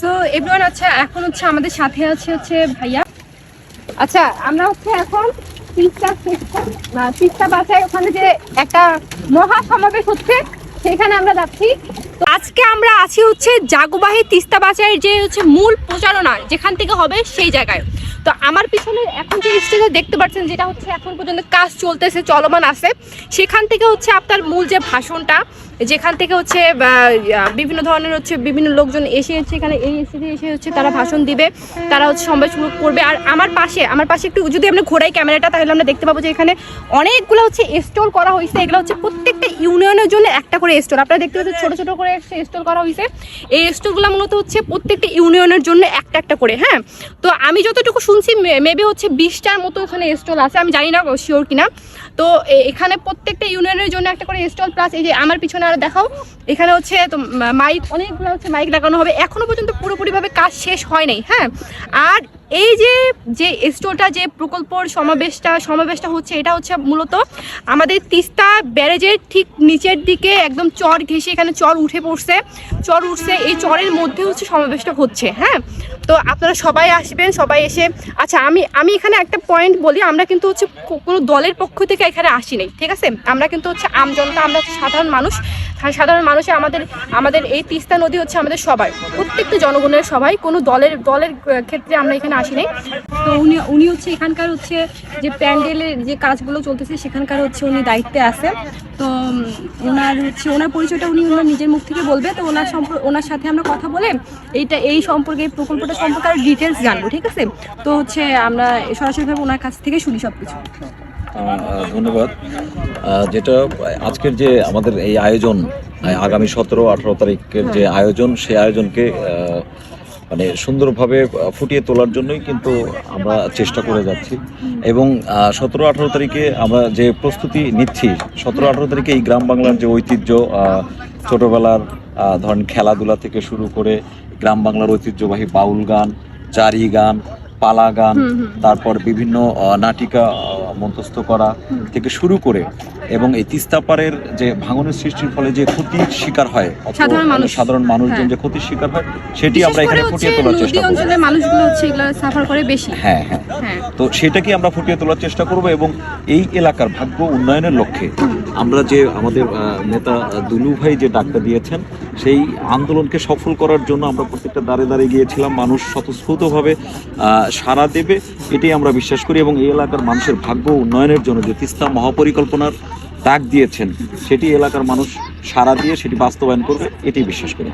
So আচ্ছা এখন হচ্ছে আমাদের সাথে আছে হচ্ছে ভাইয়া। আচ্ছা আমরা হচ্ছে এখন তিস্তা তিস্তা ওখানে যে একটা মহা সমাবেশ হচ্ছে, সেখানে আমরা আমরা হচ্ছে জাগুবাহি তিস্তা বাজারের যে হচ্ছে মূল প্রচারণা, যেখান থেকে হবে সেই জায়গায়। তো আমার পিছনে এখন যে স্টেজে দেখতে পাচ্ছেন, যেটা হচ্ছে এখন পর্যন্ত কাজ চলতেছে, চলমান আছে, সেখান থেকে হচ্ছে আপনার মূল যে ভাষণটা যেখান থেকে হচ্ছে বিভিন্ন ধরনের হচ্ছে বিভিন্ন লোকজন এসে হচ্ছে এখানে এই স্টেজে এসে হচ্ছে তারা ভাষণ দিবে, তারা হচ্ছে সমাবেশ করবে। আর আমার পাশে আমার পাশে একটু যদি আমরা ঘোরাই ক্যামেরাটা, তাহলে আমরা দেখতে পাবো যে এখানে অনেকগুলো হচ্ছে স্টল করা হয়েছে। এগুলো হচ্ছে প্রত্যেকটা ইউনিয়নের জন্য একটা করে স্টল আপনারা দেখতে পাচ্ছেন ছোট ছোট করে একটা স্টল করা হয়েছে। এই স্টলগুলো মূলত হচ্ছে প্রত্যেকটা ইউনিয়নের জন্য একটা একটা করে হ্যাঁ? তো আমি যতটুকু শুনছি মেবি হচ্ছে বিশটার মতো ওখানে স্টল আছে। আমি জানি না শিওর কিনা। তো এখানে প্রত্যেকটা ইউনিয়নের জন্য একটা করে স্টল প্লাস এই যে আমার পিছনে আরও দেখাও, এখানে হচ্ছে তো মাইক অনেকগুলো হচ্ছে মাইক লাগানো হবে। এখনও পর্যন্ত পুরোপুরিভাবে কাজ শেষ হয় নাই হ্যাঁ? আর এই যে যে স্টোরটা, যে প্রকল্পর সমাবেশটা সমাবেশটা হচ্ছে, এটা হচ্ছে মূলত আমাদের তিস্তা ব্যারেজের ঠিক নিচের দিকে একদম চর ঘেঁষে এখানে চর উঠে পড়ছে। চর উঠছে, এই চরের মধ্যে হচ্ছে সমাবেশটা হচ্ছে হ্যাঁ? তো আপনারা সবাই আসবেন, সবাই এসে আচ্ছা আমি আমি এখানে একটা পয়েন্ট বলি, আমরা কিন্তু হচ্ছে কোনো দলের পক্ষ থেকে এখানে আসি নাই ঠিক আছে? আমরা কিন্তু হচ্ছে আমজনতা আমরা সাধারণ মানুষ। সাধারণ মানুষে আমাদের আমাদের এই তিস্তা নদী হচ্ছে আমাদের সবাই প্রত্যেকটা জনগণের সবাই, কোনো দলের দলের ক্ষেত্রে আমরা এখানে আসি নাই তো উনি উনি হচ্ছে এখানকার হচ্ছে যে প্যান্ডেলের যে কাজগুলো চলতেছে, সেখানকার হচ্ছে উনি দায়িত্বে আছে। তো ওনার হচ্ছে, ওনার পরিচয়টা উনি ওনার নিজের মুখ থেকে বলবে। তো ওনার সম্পর্ক ওনার সাথে আমরা কথা বলে এইটা, এই সম্পর্কে, এই প্রকল্পটা সম্পর্কে আরও ডিটেলস জানব, ঠিক আছে? তো হচ্ছে আমরা সরাসরিভাবে ওনার কাছ থেকে শুনি সব কিছু ধন্যবাদ যেটা আজকের যে আমাদের এই আয়োজন আগামী সতেরো আঠারো তারিখের যে আয়োজন সেই আয়োজনকে মানে সুন্দরভাবে ফুটিয়ে তোলার জন্যই কিন্তু আমরা চেষ্টা করে যাচ্ছি এবং সতেরো আঠারো তারিখে আমরা যে প্রস্তুতি নিচ্ছি সতেরো আঠারো তারিখে এই গ্রাম বাংলার যে ঐতিহ্য ছোটোবেলার ধরেন খেলাধুলা থেকে শুরু করে গ্রাম বাংলার ঐতিহ্যবাহী বাউল গান জারি গান পালা গান। তারপর বিভিন্ন নাটিকা মঞ্চস্থ করা থেকে শুরু করে এবং এই তিস্তাপাড়ের যে ভাঙনের সৃষ্টির ফলে যে ক্ষতির শিকার হয় সাধারণ মানুষ। সাধারণ মানুষজন হ্যাঁ। যে ক্ষতির শিকার হয় সেটি আমরা এখানে ফুটিয়ে তোলার চেষ্টা করব। অঞ্চলের মানুষগুলো হচ্ছে এগুলো সাফার করে বেশি। হ্যাঁ হ্যাঁ। হ্যাঁ। তো সেটাকে আমরা ফুটিয়ে তোলার চেষ্টা করব এবং এই এলাকার ভাগ্য উন্নয়নের লক্ষ্যে আমরা যে আমাদের নেতা দুলু ভাই যে ডাকটা দিয়েছেন, সেই আন্দোলনকে সফল করার জন্য আমরা প্রত্যেকটা দাঁড়ে দাঁড়িয়ে গিয়েছিলাম। মানুষ স্বতঃস্ফূর্তভাবে সাড়া দেবে, এটাই আমরা বিশ্বাস করি এবং এই এলাকার মানুষের ভাগ্য উন্নয়নের জন্য যে তিস্তা মহাপরিকল্পনার ডাক দিয়েছেন, সেটি এলাকার মানুষ সাড়া দিয়ে সেটি বাস্তবায়ন করবে, এটি বিশ্বাস করি।